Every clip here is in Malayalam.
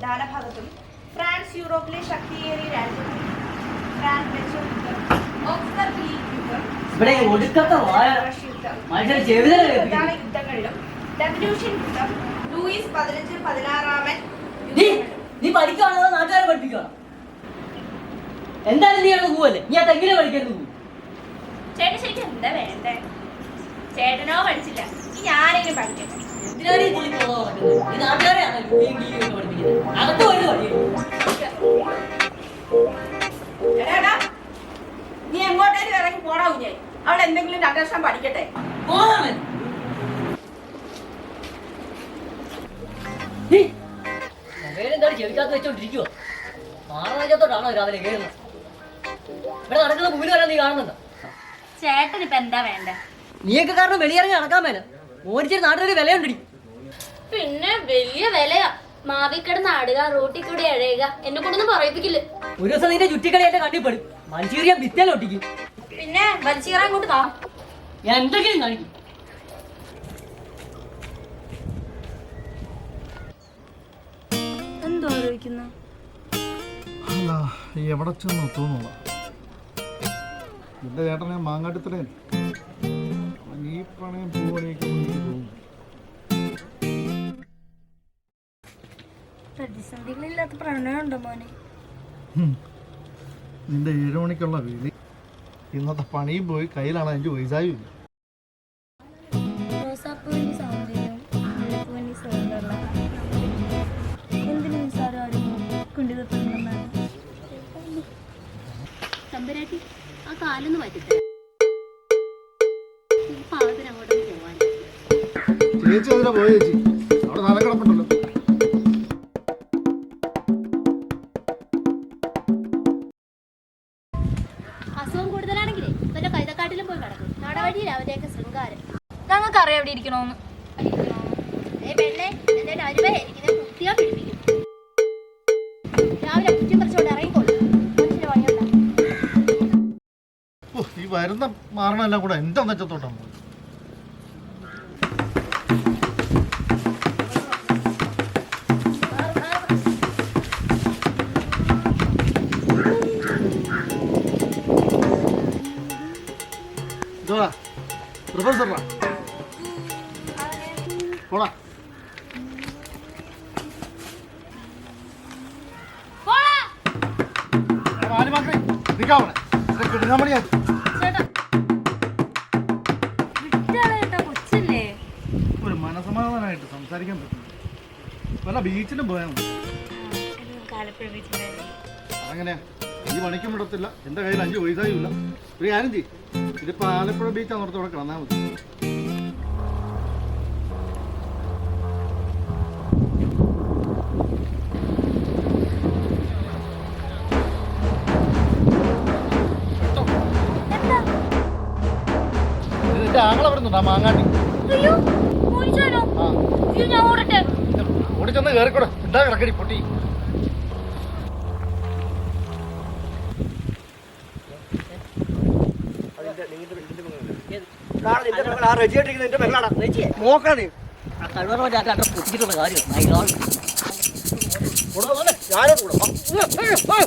പ്രധാന ഭാഗത്തും ഫ്രാൻസ് യൂറോപ്പിലെ ശക്തിയേറിയ രാജ്യമാണ്. പ്രധാന യുദ്ധങ്ങളിലും റവല്യൂഷൻ യുദ്ധം ലൂയിസ് പതിനഞ്ച് പതിനാറാമൻ നീ പഠിക്കാണോ നാട്ടുകാരെ പഠിപ്പിക്കുകയാണോ എന്തായാലും നീ അവിടെ പോവല്ലേ? നീ അത് എങ്ങനെ പഠിക്കരുത് ചേട്ടൻ ശരിക്കും എന്താ വേണ്ടേ? ചേട്ടനോ പഠിച്ചില്ല. ഇനി ഞാനെങ്കിലും പഠിക്കട്ടെ? എന്തിനാണ് ഈ പുള്ളി? ഈ നാട്ടുകാരെയാണോ പഠിപ്പിക്കുന്നത്? അകത്ത് നീ എങ്ങോട്ടേലും ഇറങ്ങി പോടാ കുഞ്ഞേ. അവൾ എന്തെങ്കിലും രണ്ടക്ഷരം പഠിക്കട്ടെ. ചെവിക്കകത്ത് വെച്ചോണ്ടിരിക്കുവോ? മാറാജത്തോട്ടാണോ രാവിലെ കയറുന്നത് ഇവിടെ നടക്കുന്ന മുമ്പിൽ വരാൻ നീ കാണുന്നുണ്ടോ? ചേട്ടൻ ഇപ്പൊ എന്താ വേണ്ട? നീയൊക്കെ കാരണം വെളിയിറങ്ങി നടക്കാൻ മേല. മോനിച്ചൊരു നാട്ടിലൊരു വിലയുണ്ടടി പിന്നെ വലിയ വിലയാ. മാവിക്കട ആടുക റോട്ടിൽ കൂടി അഴയുക. എന്നെ കൊണ്ടൊന്നും പറയിപ്പിക്കില്ല. ഒരു ദിവസം നിന്റെ ചുറ്റിക്കളി എന്റെ കണ്ണിൽ പെടും മനുഷ്യരിയാൻ ഭിത്തിയിലൊട്ടിക്കും പിന്നെ വലിച്ചീറാൻ കൊണ്ട് താ ഞാൻ എന്തെങ്കിലും കാണിക്കും എന്തോ ആലോചിക്കുന്നു? എവിടെ ചെന്ന് തോന്നുന്നു എന്റെ ചേട്ടനെ മാങ്ങാട്ടിത്തലേ ഈ പണയം പ്രതിസന്ധികളില്ലാത്ത പ്രണയമുണ്ടോ മോനെ. നിന്റെ ഏഴ് മണിക്കുള്ള വേലി ഇന്നത്തെ പണിയും പോയി കയ്യിലാണ് അഞ്ച് പൈസായും ഇല്ല. റോസാപ്പൂവിന്റെ സൗന്ദര്യം മുല്ലപ്പൂവിന്റെ സുഗന്ധമുള്ള എന്തിനു നിസ്സാരം ആരും കൊണ്ടുതപ്പെടുന്നതാണ് തമ്പരാട്ടി ആ കാലൊന്ന് മാറ്റിത്തരാം. ചേച്ചി അതിനെ പോയ ചേച്ചി. അവിടെ നാളെ കിടപ്പുണ്ടല്ലോ. അസുഖം കൂടുതലാണെങ്കിലേ വല്ല കൈതക്കാട്ടിലും പോയി കിടക്കും നടവഴിയിൽ അവരെയൊക്കെ ശൃംഗാരം. ഞങ്ങൾക്ക് അറിയാം എവിടെ ഇരിക്കണോന്ന്. ഏ പെണ്ണെ എന്റെ അരുവയായിരിക്കുന്നത് കുത്തിയാ പിടിപ്പിക്കും. രാവിലെ കുറ്റി പറിച്ചോണ്ട് ഇറങ്ങിക്കോളൂ. മനുഷ്യന് പണിയുണ്ടാവും ഓ ഈ വരുന്ന മാറണമെല്ലാം കൂടെ എന്റെ നെച്ചത്തോട്ടാണ് പ്രൊഫസറാ ആര് മക്കളെ നിൽക്കാവണേ കിടങ്ങാൻ മണിയാ ഒരു മനസമാധാനമായിട്ട് സംസാരിക്കാൻ പറ്റും വല്ല ബീച്ചിലും പോയാൽ മതി. അങ്ങനെ ഈ പണിക്കും വിടത്തില്ല. എന്റെ കയ്യിൽ അഞ്ച് പൈസയും ഇല്ല. ഒരു കാര്യം ചെയ്യും. ഇതിപ്പോൾ ആലപ്പുഴ ബീച്ച് അന്നോടത്തോടെ കിടന്നാൽ മതി. ആ മാങ്ങാട്ടി. ഓടിച്ചെന്ന് കേറിക്കൂടെ. ഉണ്ടാ കിടക്കടി പൊട്ടി. നോക്കണേ പൊട്ടിച്ചിട്ടുള്ള കാര്യം നൈലോൾ. ചാടിക്കോളി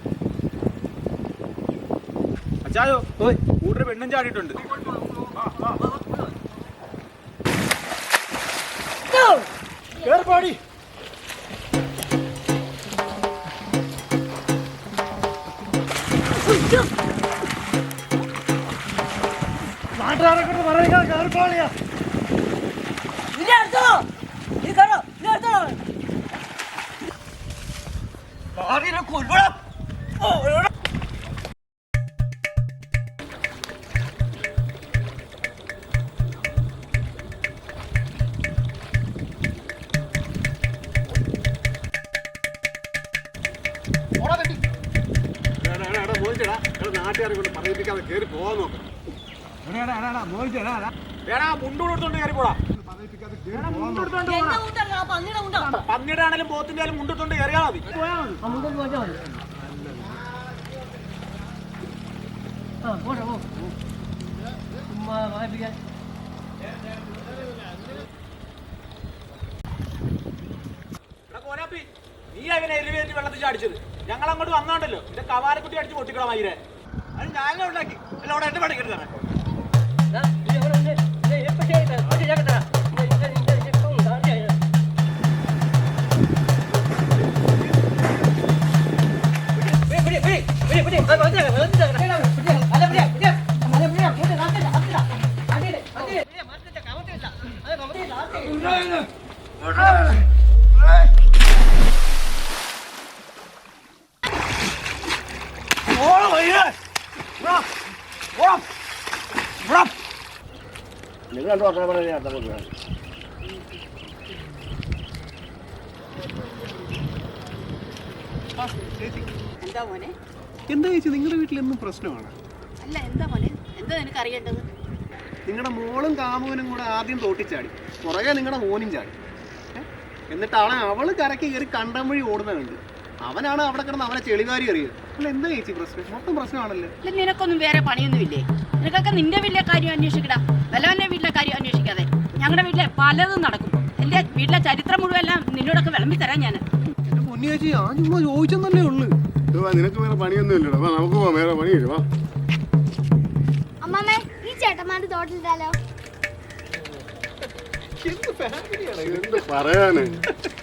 ചായോ കൂട്ടർ പെണ്ണും ചാടിയിട്ടുണ്ട് കേർപ്പാടി നാട്ടുകാരെ കൊണ്ട് പറയുക കേർപ്പാളിയാ കൊല്ലണം നാട്ടുകാരെ കൊണ്ട് പറയിപ്പിക്കാതെ കയറി പോവാൻ നോക്കാം വേടാ മുണ്ടൂടെ എടുത്തോണ്ട് കയറി പോടാ. മുണ്ടെടുത്തോണ്ട് പന്നിയുടെ ആണെങ്കിലും പോത്തിന്റെ ആയാലും മുണ്ടെടുത്തോണ്ട് കയറിയാ മതി. കോലാപ്പി, നീ അവനെ എലിവേറ്റ് വെള്ളത്തിൽ ചാടിച്ചത്? ഞങ്ങൾ അങ്ങോട്ട് വന്നോണ്ടല്ലോ. എന്റെ കവാലക്കുട്ടി അടിച്ച് പൊട്ടിക്കണം മയിരെ അത് ഞാനെ ഉണ്ടാക്കി. അല്ല അവിടെ എന്റെ പണിക്കെടുത്താണ് ദാ, ഇത് അവിടെ ഉണ്ട്. ഇത് ഈ പെട്ടി ആയിട്ട്, പെട്ടി ഞാൻ തരാം. ഇത് ഇത് ഇത് ഇത് ഇപ്പം കാണിച്ചു തരാം. പിടി, പിടി, പിടി, പിടി, പിടി. ആ, വെറുതെ, വെറുതെ, വെറുതെ. പിടി, അല്ല, പിടി, പിടി. അല്ല, പിടി, പിടി, നാട്ടില്ല, നാട്ടില്ല. നാട്ടിൽ, നാട്ടിൽ. പിടി, മാറ്റില്ല, വർഷം കമത്തില്ല, നാട്ടിൽ. എന്താ മോനെ? എന്താ ചേച്ചി നിങ്ങളുടെ വീട്ടിൽ എന്നും പ്രശ്നമാണ്? അല്ല എന്താ മോനെ? എന്താ നിനക്ക് അറിയേണ്ടത്? നിങ്ങളുടെ മോളും കാമുവിനും കൂടെ ആദ്യം തോട്ടിച്ചാടി പുറകെ നിങ്ങളുടെ മോനും ചാടി. ഏ? എന്നിട്ടാണ് അവൾ കരക്ക് കയറി കണ്ടം വഴി ഓടുന്നുണ്ട് അവനാണ് അവിടെ കിടന്ന് അവനെ ചെളിവാരി എറിയത് അല്ല എന്താ ചേച്ചി പ്രശ്നം? മൊത്തം പ്രശ്നമാണല്ലോ. അല്ല നിനക്കൊന്നും വേറെ പണിയൊന്നുമില്ലേ? നിനക്കൊക്കെ നിന്റെ വലിയ കാര്യം അന്വേഷിക്കടാ. വല്ലവന്റെ വീട്ടിലെ കാര്യം അന്വേഷിക്കാതെ. ഞങ്ങളുടെ വീട്ടിലെ പലതും നടക്കും എന്റെ വീട്ടിലെ ചരിത്രം മുഴുവൻ എല്ലാം നിന്നോടൊക്കെ വിളമ്പി തരാം ഞാൻ എന്റെ പൊന്നു ചേച്ചി ആ ചുമ്മാ ചോദിച്ചെന്നല്ലേ ഉള്ളു. നിനക്ക് വേറെ പണിയൊന്നും ഇല്ലടാ. വാ നമുക്ക് പോവാം വേറെ പണിയില്ല വാ. ഈ ചേട്ടന്മാരുടെ തോട്ടിലിട്ടാലോ എന്ത്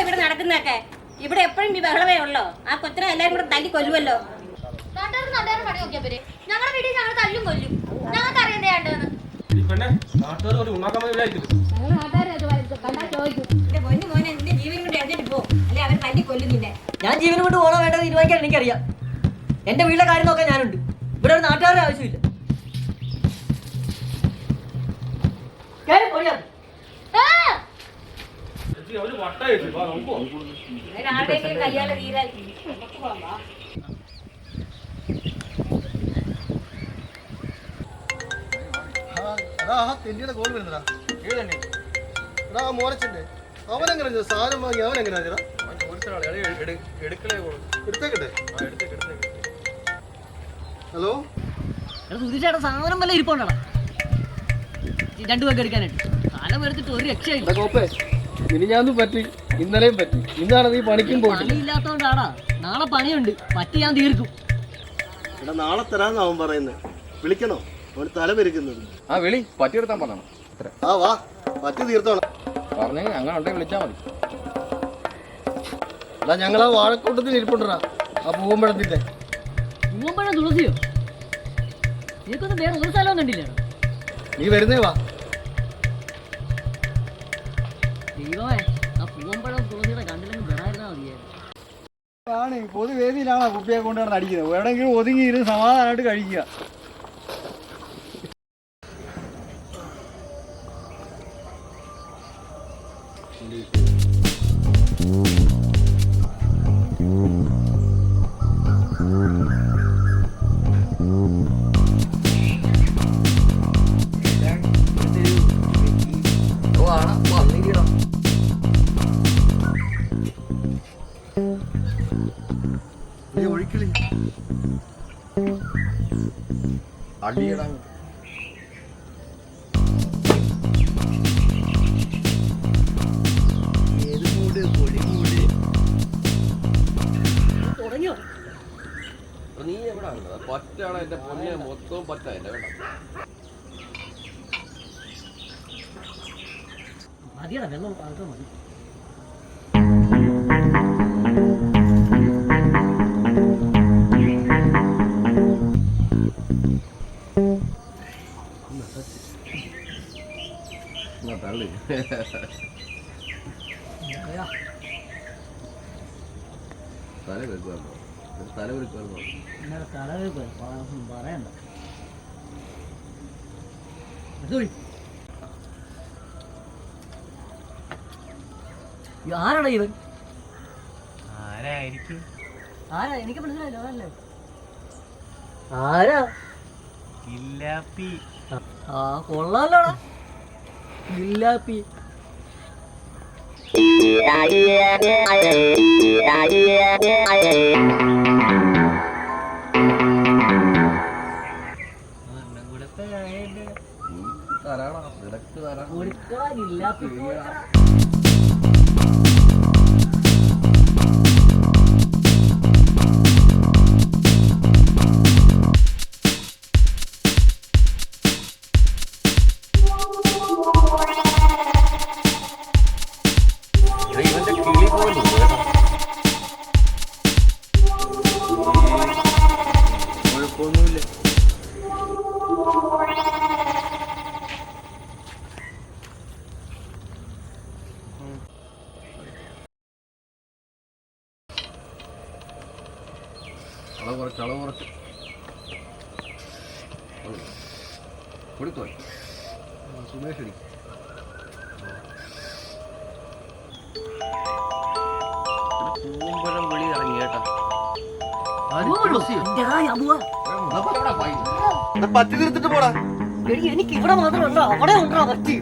ഇവിടെ നടക്കുന്നൊക്കെ ഇവിടെ എപ്പോഴും ഈ ബഹളമേ ഉള്ളോ? ആ കൊച്ചിനെ എല്ലാരും കൂടെ തല്ലി കൊല്ലുമല്ലോ നാട്ടുകാർ ഞങ്ങളുടെ വീട്ടിൽ ഞങ്ങൾ തല്ലും കൊല്ലും ഞങ്ങൾക്ക് അറിയണ്ടേ എന്റെ കൊല്ലും നിന്നെ. ഞാൻ ജീവനും കൊണ്ട് പോകണോ വേണ്ടത് തീരുമാനിക്കാൻ എനിക്കറിയാം. എന്റെ വീട്ടിലെ കാര്യം നോക്കാൻ ഞാനുണ്ട്. ഇവിടെ ഒരു നാട്ടുകാരുടെ ആവശ്യമില്ല. തെന്നിയുടെ കോൾ വരുന്നടാ ഏഴ് തന്നെ. എടാ ആ മോനച്ചന്റെ അവനെങ്ങനെ സാധനം വാങ്ങി അവനെങ്ങനെ എടുത്തേക്കട്ടെ ഹലോ? സുധീഷേട്ടാ സാധനം വല്ല ഇരിപ്പുണ്ടോ രണ്ടു പേർക്ക് എടുക്കാനായിട്ട്. സാധനം എടുത്തിട്ട് ഒരു രക്ഷയില്ല കോപ്പേ മിനിഞ്ഞാന്നും പറ്റി ഇന്നലെയും പറ്റി. ഇന്നാണ് നീ പണിക്കും പണിയില്ലാത്തോണ്ടാടാ. നാളെ പണിയുണ്ട്. പറ്റി ഞാൻ തീർക്കും. എടാ നാളെ തരാന്ന് അവൻ പറയുന്നത്. വിളിക്കണോ? അവന് തല പെരുക്കുന്നുണ്ട്. ആ വിളി. പറ്റി എടുത്താൻ പറഞ്ഞോ ആ വാ. പറ്റി തീർത്തോളാം. പറഞ്ഞു അങ്ങനെ ഉണ്ടെങ്കിൽ വിളിച്ചാൽ മതി. എടാ ഞങ്ങൾ ആ വാഴക്കൂട്ടത്തിൽ ഇരിപ്പുണ്ടാ ആ പൂവമ്പഴത്തിന്റെ പൂവമ്പഴം തുളസിയോ? നിനക്കൊന്നും വേറെ ഒരു സ്ഥലവും കണ്ടില്ലേടാ നീ വരുന്നേ വാ. ദൈവമേ ആ പൂവമ്പഴം തുളസിയുടെ കണ്ടില്ലെങ്കിൽ വിടായിരുന്നാ മതിയായിരുന്നു. ആണ് പൊതുവേദിയിലാണ് കുപ്പിയെ കൊണ്ടുവന്ന് അടിക്കുന്നത്? എവിടെയെങ്കിലും ഒതുങ്ങി ഇരുന്ന് സമാധാനമായിട്ട് കഴിക്കുക. നീ അടിയിടാൻ നീ എവിടെ പറ്റാണ് എന്റെ പൊന്നെ? മൊത്തവും പറ്റ എന്റെ വേണ്ട. മതിയടാ വെള്ളം മതി. തല വെക്കുവാണോ ഇന്നലെ തലവേക്ക് പറയണ്ട. അതുവഴി ആരാടാ ഇവൻ ആരായിരിക്കും? ആരാ? എനിക്ക് മനസ്സിലായില്ല അതല്ലേ? ആരാ? ആ കൊള്ളാലോടാ. കൊടുക്കാനില്ലാപ്പി ഇവന്റെ പൂമ്പരം വിളി ഇറങ്ങി കേട്ടോ. പറ്റി തീർത്തിട്ട് പോടാ. എനിക്ക് ഇവിടെ മാത്രമല്ല അവിടെ ഉണ്ടാ പറ്റി